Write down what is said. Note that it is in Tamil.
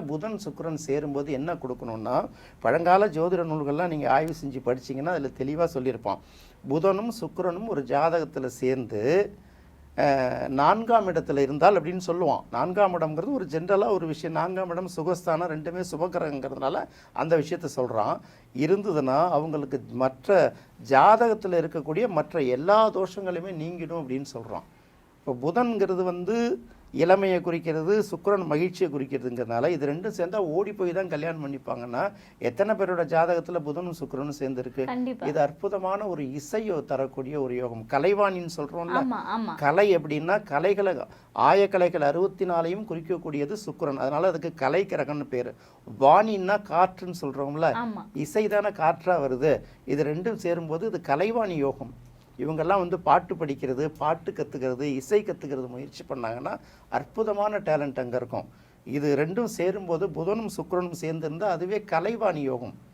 முதல்ல புதன் சுக்கரன் சேரும்போது என்ன கொடுக்கணும்னா பழங்கால ஜோதிட நூல்கள்லாம் நீங்கள் ஆய்வு செஞ்சு படிச்சீங்கன்னா அதில் தெளிவாக சொல்லியிருப்பான். புதனும் சுக்கரனும் ஒரு ஜாதகத்தில் சேர்ந்து நான்காம் இடத்துல இருந்தால் அப்படின்னு சொல்லுவான். நான்காம் இடம்ங்கிறது ஒரு ஜென்ரலாக ஒரு விஷயம். நான்காம் இடம் சுகஸ்தானம் ரெண்டுமே சுபகிரகங்கிறதுனால அந்த விஷயத்த சொல்கிறான் இருந்ததுன்னா அவங்களுக்கு மற்ற ஜாதகத்தில் இருக்கக்கூடிய மற்ற எல்லா தோஷங்களையுமே நீங்கிடும் அப்படின்னு சொல்கிறான் இப்போ புதன்கிறது வந்து இளமையை குறிக்கிறது சுக்கிரன் மகிழ்ச்சியை குறிக்கிறதுங்கிறதுனால இது ரெண்டும் சேர்ந்தா ஓடி போய் தான் கல்யாணம் பண்ணிப்பாங்கன்னா எத்தனை பேரோட ஜாதகத்தில் புதனும் சுக்கிரனும் சேர்ந்துருக்கு? இது அற்புதமான ஒரு இசையை தரக்கூடிய ஒரு யோகம். கலைவாணின்னு சொல்றோம்ல. கலை எப்படின்னா கலைகளை ஆயக்கலைகள் அறுபத்தி நாலையும் குறிக்கக்கூடியது சுக்கிரன். அதனால அதுக்கு கலை கிரகம்னு பேர். வாணின்னா காற்றுன்னு சொல்றோம்ல. இசை தானே காற்றா வருது. இது ரெண்டும் சேரும்போது இது கலைவாணி யோகம். இவங்கெல்லாம் வந்து பாட்டு படிக்கிறது பாட்டு கற்றுக்கிறது இசை கற்றுக்கிறது முயற்சி பண்ணாங்கன்னா அற்புதமான டேலண்ட் அங்கே இருக்கும். இது ரெண்டும் சேரும்போது புதனும் சுக்கரனும் சேர்ந்துருந்தால் அதுவே கலைவாணி யோகம்.